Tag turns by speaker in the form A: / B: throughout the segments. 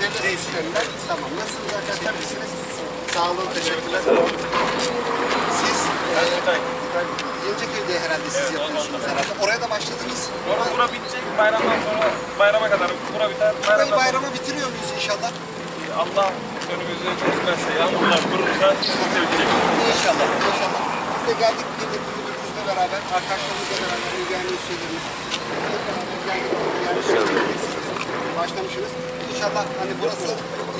A: devlet işlerinden. Tamam. Nasılsınız arkadaşlar? İyisiniz? Sağ olun. Teşekkürler. Siz e, Yenceköy'de herhalde siz yapıyorsunuz herhalde. Oraya da başladınız.
B: Bura, bura bitecek bayramdan sonra bayrama kadar bura biter.
A: Burayı
B: Bayramdan sonra
A: bayramı bitiriyor muyuz inşallah?
B: Allah önümüzü kesmezse yağmurlar sıkıntı bitecek.
A: İnşallah. İnşallah. Biz de geldik kıymetli müdürümüzle beraber, arkadaşlarımızla beraber, ilgilenen üyelerimiz. Hep beraber geldik. Yani siz başlamışsınız. İnşallah hani burası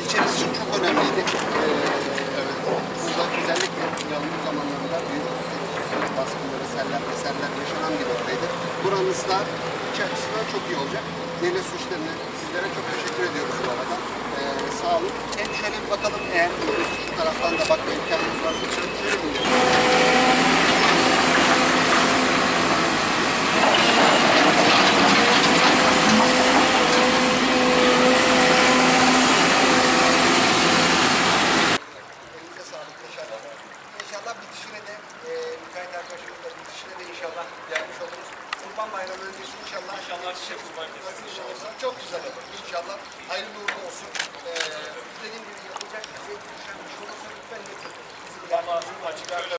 A: ilçemiz için çok önemliydi. Ee, evet. Burada özellikle yağmur zamanlarında büyük baskınları, seller, eserler yaşanan bir noktaydı. Buranın ıslah açısından çok iyi olacak. Deniz suçlarına sizlere çok teşekkür ediyoruz bu arada. Ee, sağ olun. Hem şöyle bir bakalım eğer şu taraftan da bakma imkanımız varsa şöyle şöyle bir gidelim. Elinize sağlık inşallah. İnşallah bitişine de e, müteahhit arkadaşımızla bitişine de inşallah gelmiş oluruz. Kurban Bayramı öncesi inşallah.
B: İnşallah şey kurban
A: iş olursa çok güzel olur. İnşallah hayırlı uğurlu olsun. E, dediğim gibi yapılacak bir şey düşen bir şey olursa lütfen. Bizim
B: Ama açık